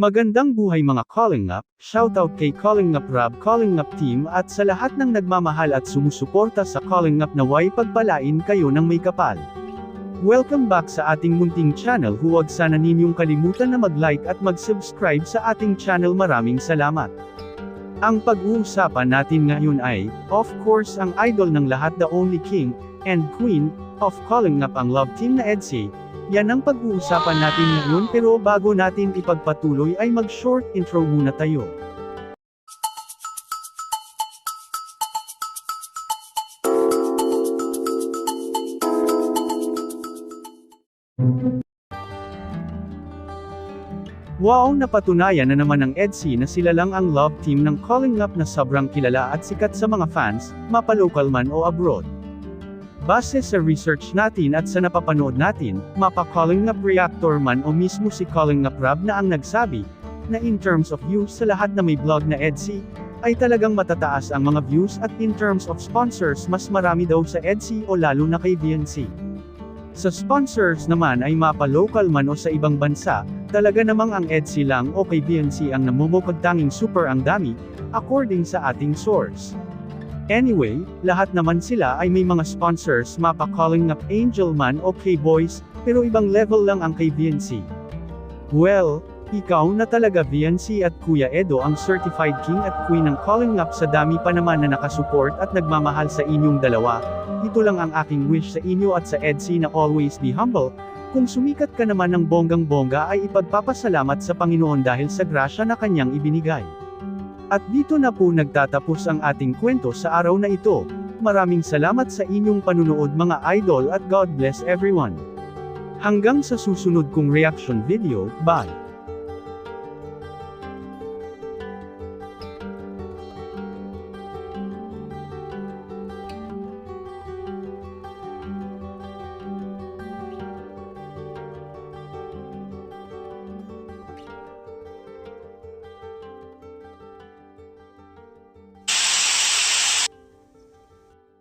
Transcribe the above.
Magandang buhay mga Calling Up, shoutout kay Calling Up Rob Calling Up Team at sa lahat ng nagmamahal at sumusuporta sa Calling Up naway pagpalain kayo ng may kapal. Welcome back sa ating munting channel huwag sana ninyong kalimutan na mag-like at mag-subscribe sa ating channel maraming salamat. Ang pag-uusapan natin ngayon ay, of course ang idol ng lahat the only king, and queen, of calling up ang love team na EDSA, yan ang pag-uusapan natin ngayon pero bago natin ipagpatuloy ay mag-short intro muna tayo. Wow napatunayan na naman ng EDSI na sila lang ang love team ng Calling Up na sobrang kilala at sikat sa mga fans, mapa-local man o abroad. Base sa research natin at sa napapanood natin, mapa-Calling Up reactor man o mismo si Calling Up Rab na ang nagsabi, na in terms of views sa lahat na may blog na EDSI, ay talagang matataas ang mga views at in terms of sponsors mas marami daw sa EDSI o lalo na kay BNC. Sa sponsors naman ay mapa-local man o sa ibang bansa, talaga namang ang EDSI lang o kay BNC ang namumukod tanging super ang dami, according sa ating source. Anyway, lahat naman sila ay may mga sponsors mapa-calling up Angel man o K-Boys, pero ibang level lang ang kay BNC. Well, ikaw na talaga VNC at Kuya Edo ang certified king at queen ng calling up sa dami pa naman na nakasupport at nagmamahal sa inyong dalawa. Ito lang ang aking wish sa inyo at sa EDC na always be humble. Kung sumikat ka naman ng bonggang-bongga ay ipagpapasalamat sa Panginoon dahil sa grasya na kanyang ibinigay. At dito na po nagtatapos ang ating kwento sa araw na ito. Maraming salamat sa inyong panunood mga idol at God bless everyone. Hanggang sa susunod kong reaction video, bye!